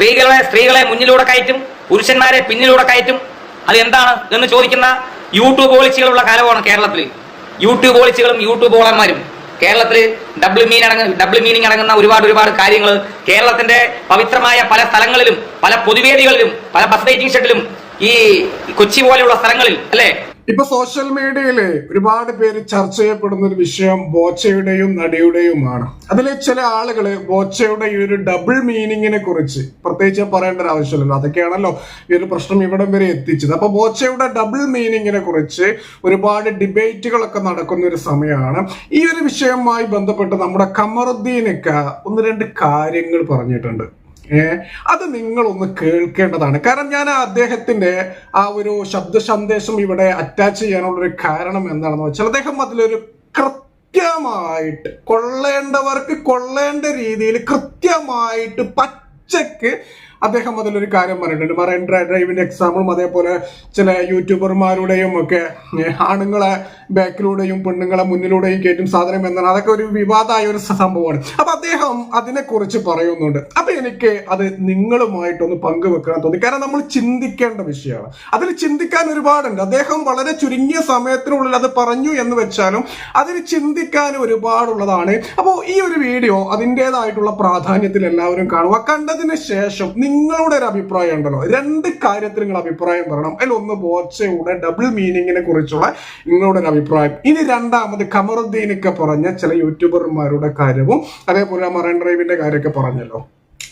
സ്ത്രീകളെ സ്ത്രീകളെ മുന്നിലൂടെ കയറ്റും പുരുഷന്മാരെ പിന്നിലൂടെ കയറ്റും. അത് എന്താണ് എന്ന് ചോദിക്കുന്ന യൂട്യൂബ് പോളിസികളുള്ള കാലമാണ് കേരളത്തിൽ യൂട്യൂബ് പോളിസികളും യൂട്യൂബ് ഓളന്മാരും കേരളത്തിൽ ഡബിൾ മീൻ അടങ്ങ ഡബിൾ മീനിങ് അടങ്ങുന്ന ഒരുപാട് ഒരുപാട് കാര്യങ്ങൾ കേരളത്തിന്റെ പവിത്രമായ പല സ്ഥലങ്ങളിലും പല പൊതുവേദികളിലും പല ബസ് വെയിറ്റിംഗ് ഷെഡിലും ഈ കൊച്ചി പോലെയുള്ള സ്ഥലങ്ങളിൽ അല്ലേ? ഇപ്പൊ സോഷ്യൽ മീഡിയയിൽ ഒരുപാട് പേര് ചർച്ച ചെയ്യപ്പെടുന്ന ഒരു വിഷയം ബോച്ചയുടെയും നടിയുടെയുമാണ്. അതിൽ ചില ആളുകൾ ബോച്ചയുടെ ഈ ഒരു ഡബിൾ മീനിങ്ങിനെ കുറിച്ച് പ്രത്യേകിച്ച് പറയേണ്ട ഒരു ആവശ്യമില്ലല്ലോ. അതൊക്കെയാണല്ലോ ഈ ഒരു പ്രശ്നം ഇവിടം വരെ എത്തിച്ചത്. അപ്പൊ ബോച്ചയുടെ ഡബിൾ മീനിങ്ങിനെ കുറിച്ച് ഒരുപാട് ഡിബേറ്റുകളൊക്കെ നടക്കുന്ന ഒരു സമയമാണ്. ഈ ഒരു വിഷയവുമായി ബന്ധപ്പെട്ട് നമ്മുടെ കമറുദ്ദീനൊക്കെ ഒന്ന് രണ്ട് കാര്യങ്ങൾ പറഞ്ഞിട്ടുണ്ട്. അത് നിങ്ങളൊന്ന് കേൾക്കേണ്ടതാണ്. കാരണം ഞാൻ ആ അദ്ദേഹത്തിന്റെ ആ ഒരു ശബ്ദ സന്ദേശം ഇവിടെ അറ്റാച്ച് ചെയ്യാനുള്ള ഒരു കാരണം എന്താണെന്ന് വെച്ചാൽ അദ്ദേഹം അതിലൊരു കൃത്യമായിട്ട് കൊള്ളേണ്ടവർക്ക് കൊള്ളേണ്ട രീതിയിൽ കൃത്യമായിട്ട് പച്ചക്ക് അദ്ദേഹം അതിലൊരു കാര്യം പറഞ്ഞിട്ടുണ്ട് മറൈൻ ഡ്രൈവിന്റെ എക്സാമ്പിളും അതേപോലെ ചില യൂട്യൂബർമാരുടെയും ഒക്കെ ആണുങ്ങളെ ബാക്കിലൂടെയും പെണ്ണുങ്ങളെ മുന്നിലൂടെയും കയറ്റും സാധനം എന്നാണ്. അതൊക്കെ ഒരു വിവാദമായ ഒരു സംഭവമാണ്. അപ്പൊ അദ്ദേഹം അതിനെക്കുറിച്ച് പറയുന്നുണ്ട്. അപ്പൊ എനിക്ക് അത് നിങ്ങളുമായിട്ടൊന്ന് പങ്കുവെക്കണം തോന്നി. കാരണം നമ്മൾ ചിന്തിക്കേണ്ട വിഷയമാണ്. അതിൽ ചിന്തിക്കാൻ ഒരുപാടുണ്ട്. അദ്ദേഹം വളരെ ചുരുങ്ങിയ സമയത്തിനുള്ളിൽ അത് പറഞ്ഞു എന്ന് വെച്ചാലും അതിൽ ചിന്തിക്കാൻ ഒരുപാടുള്ളതാണ്. അപ്പോൾ ഈ ഒരു വീഡിയോ അതിന്റെതായിട്ടുള്ള പ്രാധാന്യത്തിൽ എല്ലാവരും കാണുക. കണ്ടതിന് ശേഷം നിങ്ങളുടെ ഒരു അഭിപ്രായം ഉണ്ടല്ലോ. രണ്ട് കാര്യത്തിൽ നിങ്ങൾ അഭിപ്രായം പറയണം. അതിൽ ഒന്ന് ബോച്ചയുടെ ഡബിൾ മീനിങ്ങിനെ കുറിച്ചുള്ള നിങ്ങളുടെ ഒരു അഭിപ്രായം. ഇനി രണ്ടാമത് കമറുദ്ദീനൊക്കെ പറഞ്ഞ ചില യൂട്യൂബർമാരുടെ കാര്യവും അതേപോലെ മറൈൻ ഡ്രൈവിന്റെ കാര്യമൊക്കെ പറഞ്ഞല്ലോ.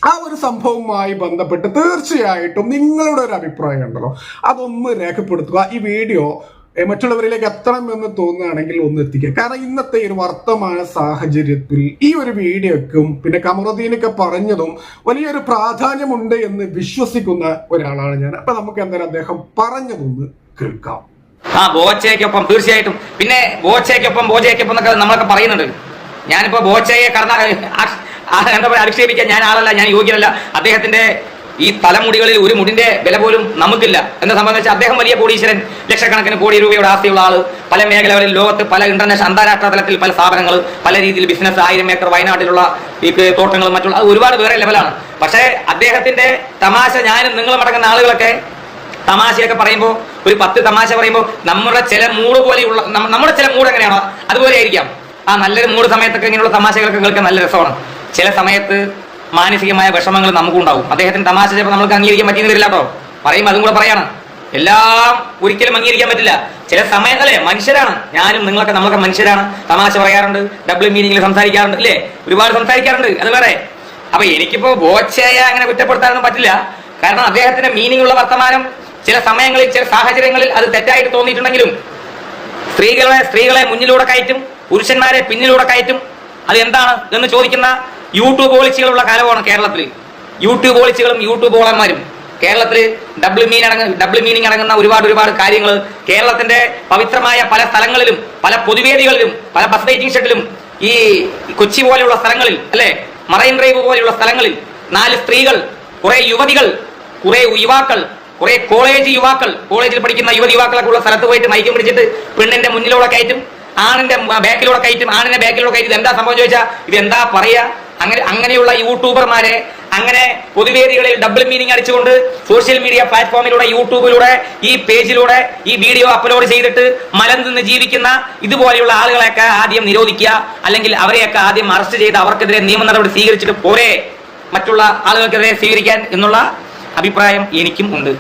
ആ ഒരു സംഭവവുമായി ബന്ധപ്പെട്ട് തീർച്ചയായിട്ടും നിങ്ങളുടെ ഒരു അഭിപ്രായം ഉണ്ടല്ലോ. അതൊന്ന് രേഖപ്പെടുത്തുക. ഈ വീഡിയോ മറ്റുള്ളവരിലേക്ക് എത്തണം എന്ന് തോന്നുകയാണെങ്കിൽ ഒന്ന് എത്തിക്കുക. കാരണം ഇന്നത്തെ ഒരു വർത്തമാന സാഹചര്യത്തിൽ ഈ ഒരു വീഡിയോക്കും പിന്നെ കമറുദ്ദീനൊക്കെ പറഞ്ഞതും വലിയൊരു പ്രാധാന്യമുണ്ട് എന്ന് വിശ്വസിക്കുന്ന ഒരാളാണ് ഞാൻ. അപ്പൊ നമുക്ക് എന്തായാലും അദ്ദേഹം പറഞ്ഞതൊന്ന് കേൾക്കാം. ആ ബോച്ചയ്ക്കൊപ്പം തീർച്ചയായിട്ടും. പിന്നെ ബോച്ചയ്ക്കൊപ്പം ബോജയ്ക്കൊപ്പം എന്നൊക്കെ നമ്മളൊക്കെ പറയുന്നുണ്ട്. ഞാനിപ്പോ ബോച്ചയെ കടന്ന എന്താ പറയുക അധിക്ഷേപിക്കാൻ ഞാൻ ആളല്ല ഞാൻ യോഗ്യനല്ല. അദ്ദേഹത്തിന്റെ ഈ തലമുടികളിൽ ഒരു മുടിന്റെ വില പോലും നമുക്കില്ല. എന്നെ സംബന്ധിച്ച് അദ്ദേഹം വലിയ കോടീശ്വരൻ ലക്ഷക്കണക്കിന് കോടി രൂപയുടെ ആസ്തിയുള്ള ആൾ പല മേഖലകളിൽ ലോകത്ത് പല ഇന്റർനാഷണൽ അന്താരാഷ്ട്ര തലത്തിൽ പല സ്ഥാപനങ്ങൾ പല രീതിയിൽ ബിസിനസ് ആയിരം ഏക്കർ വയനാട്ടിലുള്ള ഈ തോട്ടങ്ങളും മറ്റുള്ള ഒരുപാട് വേറെ ലെവലാണ് പക്ഷേ അദ്ദേഹത്തിന്റെ തമാശ ഞാനും നിങ്ങളും അടങ്ങുന്ന ആളുകളൊക്കെ തമാശയൊക്കെ പറയുമ്പോൾ ഒരു പത്ത് തമാശ പറയുമ്പോൾ നമ്മുടെ ചില മൂഡ് പോലെയുള്ള നമ്മ- നമ്മുടെ ചില മൂഡ് എങ്ങനെയാണോ അതുപോലെ ആയിരിക്കാം. ആ നല്ലൊരു മൂഡ് സമയത്തൊക്കെ ഇങ്ങനെയുള്ള തമാശകളൊക്കെ കേൾക്കാൻ നല്ല രസമാണ്. ചില സമയത്ത് മാനസികമായ വിഷമങ്ങൾ നമുക്കുണ്ടാവും. അദ്ദേഹത്തിന് തമാശ ചിലപ്പോൾ നമുക്ക് അംഗീകരിക്കാൻ പറ്റിയെന്ന് വരില്ല കേട്ടോ പറയുമ്പോൾ അതും കൂടെ പറയാണ്. എല്ലാം ഒരിക്കലും അംഗീകരിക്കാൻ പറ്റില്ല. ചില സമയങ്ങളെ മനുഷ്യരാണ്. ഞാനും നിങ്ങളൊക്കെ നമ്മളൊക്കെ മനുഷ്യരാണ്. തമാശ പറയാറുണ്ട് ഡബിൾ മീനിങ്ങിൽ സംസാരിക്കാറുണ്ട് അല്ലേ? ഒരുപാട് സംസാരിക്കാറുണ്ട് അത് വേറെ. അപ്പൊ എനിക്കിപ്പോ ബോച്ചയെ അങ്ങനെ കുറ്റപ്പെടുത്താനൊന്നും പറ്റില്ല. കാരണം അദ്ദേഹത്തിന്റെ മീനിങ് ഉള്ള വർത്തമാനം ചില സമയങ്ങളിൽ ചില സാഹചര്യങ്ങളിൽ അത് തെറ്റായിട്ട് തോന്നിയിട്ടുണ്ടെങ്കിലും സ്ത്രീകളെ സ്ത്രീകളെ മുന്നിലൂടെ കയറ്റും പുരുഷന്മാരെ പിന്നിലൂടെ കയറ്റും. അത് എന്താണ് എന്ന് ചോദിക്കുന്ന യൂട്യൂബ് പോളിസികളുള്ള കാലമാണ് കേരളത്തിൽ യൂട്യൂബ് പോളിസികളും യൂട്യൂബ് ഓളന്മാരും കേരളത്തിൽ ഡബിൾ മീൻ അടങ്ങ ഡബിൾ മീനിങ് അടങ്ങുന്ന ഒരുപാട് ഒരുപാട് കാര്യങ്ങൾ കേരളത്തിന്റെ പവിത്രമായ പല സ്ഥലങ്ങളിലും പല പൊതുവേദികളിലും പല ബസ് വെയിറ്റിംഗ് ഷെഡിലും ഈ കൊച്ചി പോലെയുള്ള സ്ഥലങ്ങളിൽ അല്ലെ? മറൈൻ ഡ്രൈവ് പോലെയുള്ള സ്ഥലങ്ങളിൽ നാല് സ്ത്രീകൾ കുറെ യുവതികൾ കുറെ യുവാക്കൾ കുറെ കോളേജ് യുവാക്കൾ കോളേജിൽ പഠിക്കുന്ന യുവതി യുവാക്കളൊക്കെ ഉള്ള സ്ഥലത്ത് പോയിട്ട് മൈക്കും പിടിച്ചിട്ട് പെണ്ണിന്റെ മുന്നിലൂടെ കയറ്റും ആണിന്റെ ബാക്കിലൂടെ കയറ്റും ആണിന്റെ ബാക്കിലൂടെ കയറ്റും എന്താ സംഭവം ചോദിച്ചാൽ ഇത് എന്താ പറയാ? അങ്ങനെ അങ്ങനെയുള്ള യൂട്യൂബർമാരെ അങ്ങനെ പൊതുവേദികളിൽ ഡബിൾ മീനിങ് അടിച്ചുകൊണ്ട് സോഷ്യൽ മീഡിയ പ്ലാറ്റ്ഫോമിലൂടെ യൂട്യൂബിലൂടെ ഈ പേജിലൂടെ ഈ വീഡിയോ അപ്ലോഡ് ചെയ്തിട്ട് മലം നിന്ന് ജീവിക്കുന്ന ഇതുപോലെയുള്ള ആളുകളെയൊക്കെ ആദ്യം നിരോധിക്കുക അല്ലെങ്കിൽ അവരെയൊക്കെ ആദ്യം അറസ്റ്റ് ചെയ്ത് അവർക്കെതിരെ നിയമ നടപടി സ്വീകരിച്ചിട്ട് പോരെ മറ്റുള്ള ആളുകൾക്കെതിരെ സ്വീകരിക്കാൻ എന്നുള്ള അഭിപ്രായം എനിക്കും ഉണ്ട്.